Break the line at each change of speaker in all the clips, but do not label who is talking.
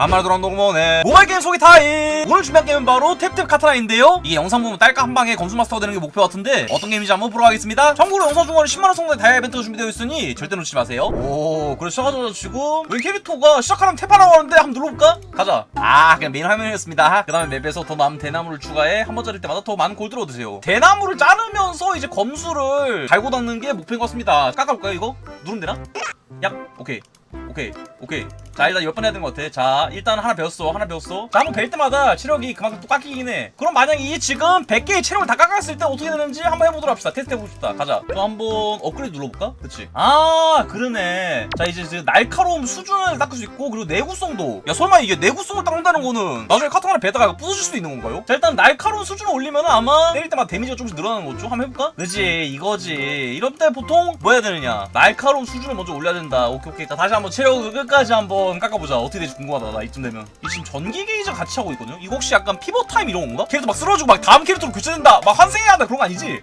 아마도 런동모네. 모바일 게임 소개 타임! 오늘 준비한 게임은 바로 탭탭 카타나인데요. 이게 영상 보면 딸까 한 방에 검수 마스터가 되는 게 목표 같은데 어떤 게임인지 한번 보러 가겠습니다. 참고로 영상 중간에 10만원 상당의 다이아 이벤트가 준비되어 있으니 절대 놓치지 마세요. 오 그래 시작하자마자 지금 여기 캐릭터가 시작하면 탭하라고 하는데 한번 눌러볼까? 가자. 아 그냥 메인 화면이었습니다. 그 다음에 맵에서 더 남은 대나무를 추가해 한 번 자를 때마다 더 많은 골드를 얻으세요. 대나무를 자르면서 이제 검수를 달고 닦는 게 목표인 것 같습니다. 깎아볼까요 이거? 누르면 되나? 약! 오케이 오케이 오케이. 자 일단 몇 번 해야 되는 것 같아. 자 일단 하나 배웠어 하나 배웠어. 자 한번 벨 때마다 체력이 그만큼 또 깎이긴 해. 그럼 만약에 이 지금 100개의 체력을 다 깎았을 때 어떻게 되는지 한번 해보도록 합시다. 테스트 해보고 싶다. 가자. 또 한번 업그레이드 눌러볼까? 그치? 아 그러네. 자 이제 그 날카로움 수준을 닦을 수 있고 그리고 내구성도. 야 설마 이게 내구성을 닦는다는 거는 나중에 카톡 하나 배다가 부서질 수도 있는 건가요? 자 일단 날카로운 수준을 올리면 아마 때릴 때마다 데미지가 조금씩 늘어나는 거죠. 한번 해볼까? 그지 이거지. 이럴 때 보통 뭐 해야 되느냐? 날카로움 수준을 먼저 올려야 된다. 오케이 오케이. 자 다시 한번 체력 끝까지 한번 깎아보자. 어떻게 될지 궁금하다. 나 이쯤 되면. 이 지금 전기 게이저 같이 하고 있거든요? 이거 혹시 약간 피벗 타임 이런 건가? 캐릭터 막 쓰러지고 막 다음 캐릭터로 교체된다. 막 환생해야 한다. 그런 거 아니지?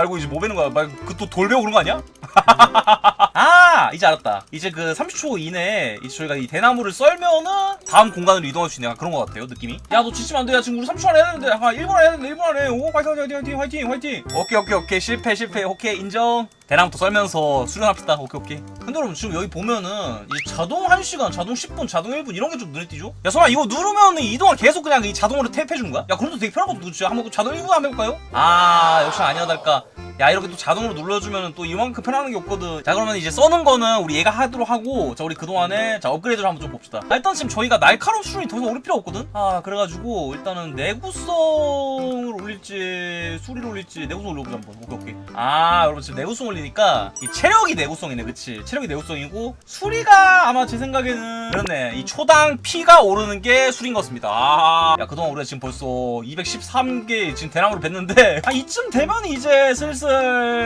고 이제 뭐 배는 거야? 막그또 돌배고 그런 거 아니야? 아 이제 알았다. 이제 그 30초 이내에 이제 저희가 이 대나무를 썰면은 다음 공간으로 이동할 수 있는 약간 그런 것 같아요 느낌이. 야 너 지치면 안 돼. 야 지금 우리 30초 안에 해야 되는데. 아 1분 안에 해야 되는데 1분 안에. 오 화이팅 화이팅 화이팅 화이팅 화이팅. 오케이 오케이 오케이. 실패 실패. 오케이 인정 대나무부터 썰면서 수련합시다 오케이 오케이 근데 여러분 지금 여기 보면은 이제 자동 1시간 자동 10분 자동 1분 이런 게 좀 눈에 띄죠 야 설마 이거 누르면 이 이동을 계속 그냥 이 자동으로 탭해주는 거야? 야 그럼도 되게 편한 것도 그렇지 한번 그 자동 1분 한번 해볼까요? 아 역시 아니야 달까 야 이렇게 또 자동으로 눌러주면 또 이만큼 편하는 게 없거든. 자 그러면 이제 써는 거는 우리 얘가 하도록 하고 자 우리 그동안에 자 업그레이드를 한번 좀 봅시다. 아, 일단 지금 저희가 날카로운 수준이 더 이상 오를 필요 없거든? 아 그래가지고 일단은 내구성을 올릴지 수리를 올릴지 내구성 올려보자 한번. 오케이 오케이. 아 여러분 지금 내구성 올리니까 이 체력이 내구성이네 그치? 체력이 내구성이고 수리가 아마 제 생각에는 그렇네. 이 초당 피가 오르는 게 수리인 것 같습니다. 아 야 그동안 우리가 지금 벌써 213개 지금 대나무를 뱄는데 아 이쯤 되면 이제 슬슬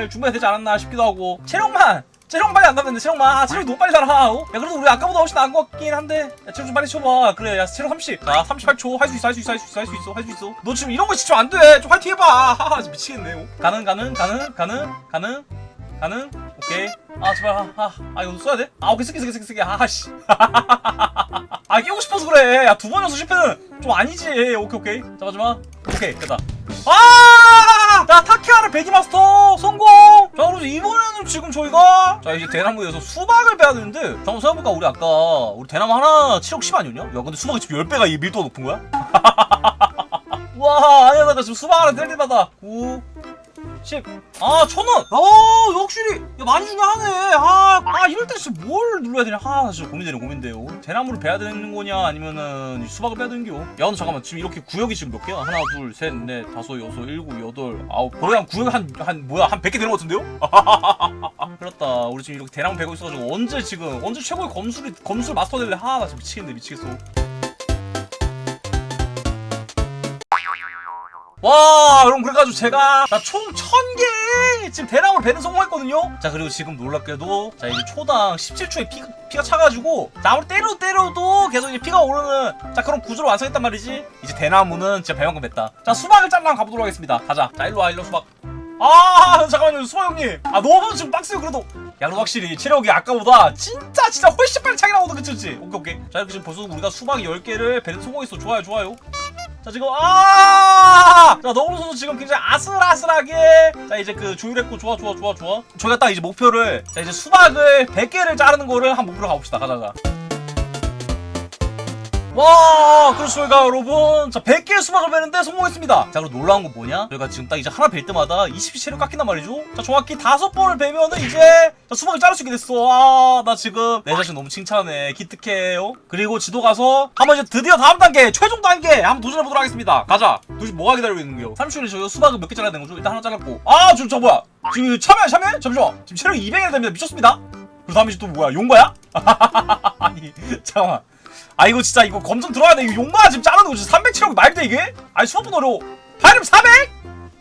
준비가 되지 않았나 싶기도 하고. 체력만! 체력만이 안 남았는데 체력만. 아 체력이 너무 빨리 살아 어? 야 그래도 우리 아까보다 훨씬 나은 것 같긴 한데. 야 체력 좀 빨리 쳐봐. 그래 야 체력 30자 38초. 할 수 있어 할 수 있어 할 수 있어 할 수 있어 할 수 있어. 너 지금 이런 거 진짜 안돼 좀 화이팅 해봐. 하하 미치겠네 어? 가능 가능 가능 가능 가능 가능. 오케이. 아 제발 아, 아, 아 이거 써야 돼? 아 오케이. 쓰게 쓰게 쓰게 쓰게 아씨. 아 깨고 싶어서 그래. 야두 번 연속 실패는 좀 아니지. 오케이 오케이. 자 마지막. 오케이 됐다. 아! 자 타케하라 베기마스터 성공! 자 그래서 이번에는 지금 저희가 자 이제 대나무에서 수박을 빼야 되는데 잠깐 생각해볼까 우리 아까 우리 대나무 하나 7억 10 아니었냐? 야 근데 수박이 지금 10배가 이 밀도가 높은 거야? 와 아니야 나 지금 수박 하나 뗄 때마다 9 10. 아, 천 원! 아, 확실히, 야, 많이 주긴 하네. 아, 아, 진짜 뭘 눌러야 되냐. 아, 나 진짜 고민되네, 고민돼요. 대나무를 베야 되는 거냐, 아니면은 이 수박을 빼야 되는 게요. 야, 근데 잠깐만, 지금 이렇게 구역이 지금 몇 개야? 하나, 둘, 셋, 넷, 다섯, 여섯, 일곱, 여덟, 아홉. 거의 한 구역 한, 한, 뭐야, 한 100개 되는 것 같은데요? 그렇다. 우리 지금 이렇게 대나무 베고 있어가지고, 언제 지금, 언제 최고의 검술이, 검술 마스터 될래? 하, 나 지금 미치겠네, 미치겠어. 와 여러분 그래가지고 제가 총 1000개 지금 대나무를 배는 성공했거든요? 자 그리고 지금 놀랍게도 자 이제 초당 17초에 피가, 피가 차가지고 자 아무리 때려 때려도 계속 이제 피가 오르는 자 그런 구조를 완성했단 말이지. 이제 대나무는 진짜 배만큼 뺐다. 자 수박을 잘라 가보도록 하겠습니다. 가자. 자 일로와 일로 수박. 아 잠깐만요. 수박 형님. 아 너무 지금 빡세요 그래도. 야 그래도 확실히 체력이 아까보다 진짜 진짜 훨씬 빨리 차이 나거든 그치 그치? 오케이 오케이. 자 이렇게 지금 벌써 우리가 수박 10개를 배는 성공했어. 좋아요 좋아요 자 지금 아! 자 너구리 선수 지금 굉장히 아슬아슬하게. 자 이제 그 조율했고 좋아 좋아 좋아 좋아. 저희가 딱 이제 목표를 자 이제 수박을 100개를 자르는 거를 한 목표로 가봅시다. 가자 가자 와 저희가 여러분. 자 100개의 수박을 베는데 성공했습니다. 자 그리고 놀라운 건 뭐냐? 저희가 지금 딱 이제 하나 벨 때마다 20피 체력 깎인단 말이죠. 자 정확히 다섯 번을 베면은 이제 자, 수박을 자를 수 있게 됐어. 아나 지금 내 자신 너무 칭찬해 기특해요. 그리고 지도 가서 한번 이제 드디어 다음 단계 최종 단계 한번 도전해보도록 하겠습니다. 가자. 도대체 뭐가 기다리고 있는 거요 30초에 저희 수박을 몇 개 잘라야 되는 거죠? 일단 하나 잘랐고. 아 지금 저 뭐야? 지금 참여 참여 잠시만. 지금 체력이 200이 됩니다. 미쳤습니다. 그 다음에 또 뭐야? 용과야? 아니 잠깐만 아 이거 진짜 이거 검정 들어가야 돼. 이거 용마 지금 짜는 거 진짜 307억 말도 이게? 아니 수업분 어려워 파인애플 400?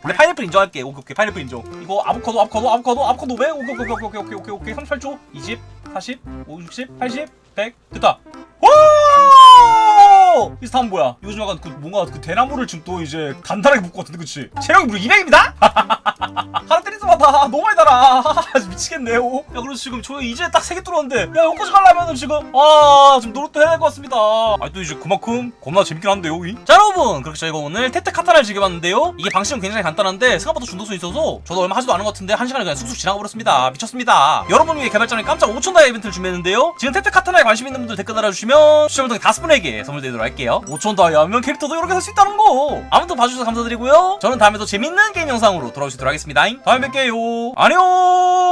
근데 파인애플 인정할게. 오케이 오케이. 파인애플 인정. 이거 아보카도 아보카도 아보카도 아보카도 500 오케이 오케이 오케이 오케이 오케이 오케이 오케이. 38초. 20 40 5 60 80 100 됐다. 와! 비슷한 뭐야? 요즘 약간 그 뭔가 그 대나무를 지금 또 이제 단단하게 묶고 같은데 그치? 체력이 무려 200입니다? 하나 때리자마자 너무 많이 달아. 미치겠네요 야 그래서 지금 저 이제 딱 세 개 뚫었는데. 야 여기까지 가려면은 지금. 아 지금 노릇도 해야 될 것 같습니다. 아또 이제 그만큼 겁나 재밌긴 한데요 이? 자 여러분. 그렇게 저희가 오늘 테트 카타를 즐겨봤는데요. 이게 방식은 굉장히 간단한데 생각보다 중독성이 있어서 저도 얼마 하지도 않은 것 같은데 한 시간이 그냥 쑥쑥 지나가 버렸습니다. 미쳤습니다. 여러분 위해 개발자는 깜짝 5천 다이 이벤트를 준비했는데요. 지금 테트 카타나에 관심 있는 분들 댓글 달아주시면 추첨을 통해 다섯 분에게 선물 드리도록 할게요. 5천 다이 하면 캐릭터도 이렇게 살 수 있다는 거. 아무튼 봐주셔서 감사드리고요. 저는 다음에 더 재밌는 게임 영상으로 돌아오시도록 하겠습니다. 다음에 뵐게요. 안녕